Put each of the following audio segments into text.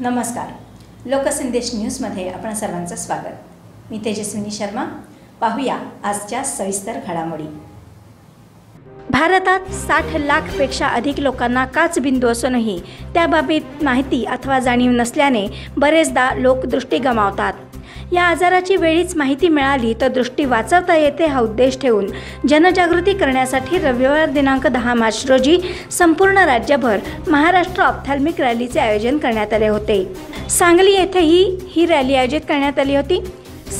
नमस्कार. लोकसंदेश न्यूजमध्ये आपण सर्वांचं स्वागत. मी तेजस्विनी शर्मा. पाहूया आजच्या सविस्तर घडामोडी. भारतात साठ लाखपेक्षा अधिक लोकांना काच बिंदू असूनही त्याबाबत माहिती अथवा जाणीव नसल्याने बरेचदा लोक दृष्टी गमावतात. या आजाराची वेळीच माहिती मिळाली तर दृष्टी वाचवता येते हा उद्देश ठेवून. जनजागृती करण्यासाठी रविवार दिनांक दहा मार्च रोजी संपूर्ण राज्यभर महाराष्ट्र ऑप्थॅल्मिक रॅलीचे आयोजन करण्यात आले होते. सांगली येथेही ही रॅली आयोजित करण्यात आली होती.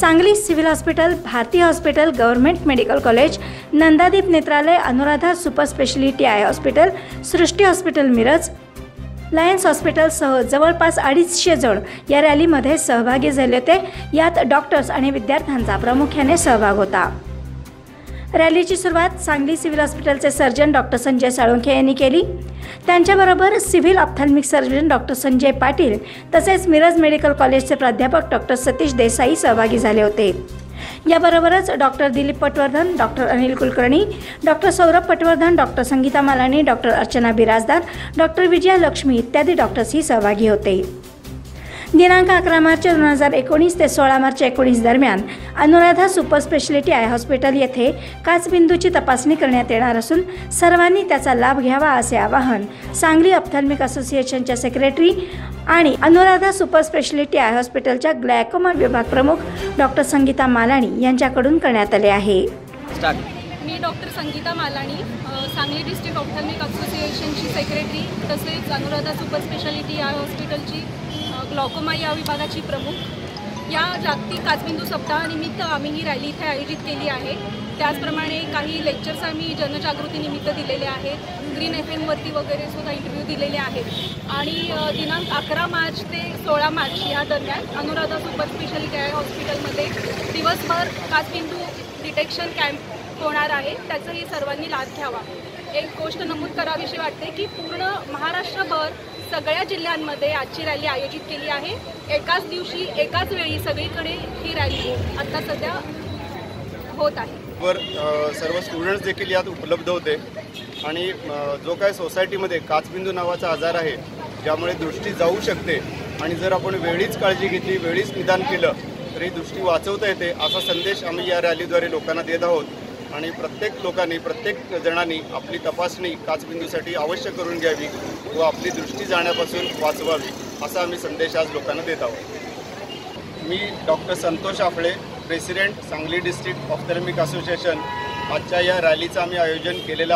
Sangli civil hospital Bharati hospital government medical college Nandadeep Netralaya Anuradha super speciality eye hospital Srushti hospital Miraj lions हॉस्पिटलसह जवळपास अडीचशे जण या रॅलीमध्ये सहभागी झाले होते. यात डॉक्टर्स आणि विद्यार्थ्यांचा प्रामुख्याने सहभाग होता. रॅलीची सुरुवात सांगली सिव्हिल हॉस्पिटलचे सर्जन डॉक्टर संजय साळुंखे यांनी केली. त्यांच्याबरोबर civil ophthalmic surgeon doctor Sanjay Patil तसेच मिरज मेडिकल कॉलेजचे प्राध्यापक डॉक्टर सतीश देसाई सहभागी झाले होते. याबरोबरच doctor Dilip Patwardhan doctor Anil Kulkarni doctor Saurabh Patwardhan doctor Sangeeta Malani doctor Archana Birajdar doctor Vijaya Lakshmi इत्यादी डॉक्टर्सही सहभागी होते. दिनांक अकरा मार्च दोन हजार एकोणीस ते सोळा मार्च एकोणीस दरम्यान Anuradha super speciality eye hospital येथे काचबिंदूची तपासणी करण्यात येणार असून सर्वांनी त्याचा लाभ घ्यावा असे आवाहन सांगली ऑप्थॅल्मिक असोसिएशनच्या सेक्रेटरी आणि अनुराधा सुपर स्पेशलिटी आय हॉस्पिटलच्या ग्लॅकोमा विभाग प्रमुख डॉक्टर संगीता मालाणी यांच्याकडून करण्यात आले आहे. मी doctor Sangeeta Malani Sangli district ophthalmic असोसिएशनची सेक्रेटरी तसेच अनुराधा सुपर स्पेशालिटी या हॉस्पिटलची ग्लॉकोमा या विभागाची प्रमुख. या जागतिक काचबिंदू सप्ताहानिमित्त आम्ही ही रॅली इथे आयोजित केली आहे. त्याचप्रमाणे काही लेक्चर्स आम्ही जनजागृतीनिमित्त दिलेले आहेत. ग्रीन एफ एमवरती वगैरे सुद्धा इंटरव्ह्यू दिलेले आहेत. आणि दिनांक अकरा मार्च ते सोळा मार्च या दरम्यान अनुराधा सुपर स्पेशल केअर हॉस्पिटलमध्ये दिवसभर काचबिंदू डिटेक्शन कॅम्प होणार आहे. त्याचाही सर्वांनी लाभ घ्यावा. एक गोष्ट नमूद करावीशी वाटते की पूर्ण महाराष्ट्रभर सगळ्या जिल्ह्यांमध्ये आजची रॅली आयोजित केली आहे. एकाच दिवशी एकाच वेळी सगळीकडे ही रॅली आता सध्या होत आहे. वर सर्व स्टुडंट्स देखील यात उपलब्ध होते. आणि जो काय सोसायटीमध्ये काचबिंदू नावाचा आजार आहे ज्यामुळे दृष्टी जाऊ शकते. आणि जर आपण वेळीच काळजी घेतली वेळीच निदान केलं तरी दृष्टी वाचवता येते असा संदेश आम्ही या रॅलीद्वारे लोकांना देत आहोत. आणि प्रत्येक लोकांनी प्रत्येक जणांनी आपली तपासणी काचबिंदूसाठी अवश्य करून घ्यावी व आपली दृष्टी जाण्यापासून वाचवावी असा आम्ही संदेश आज लोकांना देत आहोत. मी doctor Santosh Aphale president Sangli district ophthalmic association. आजच्या या रॅलीचं आम्ही आयोजन केलेलं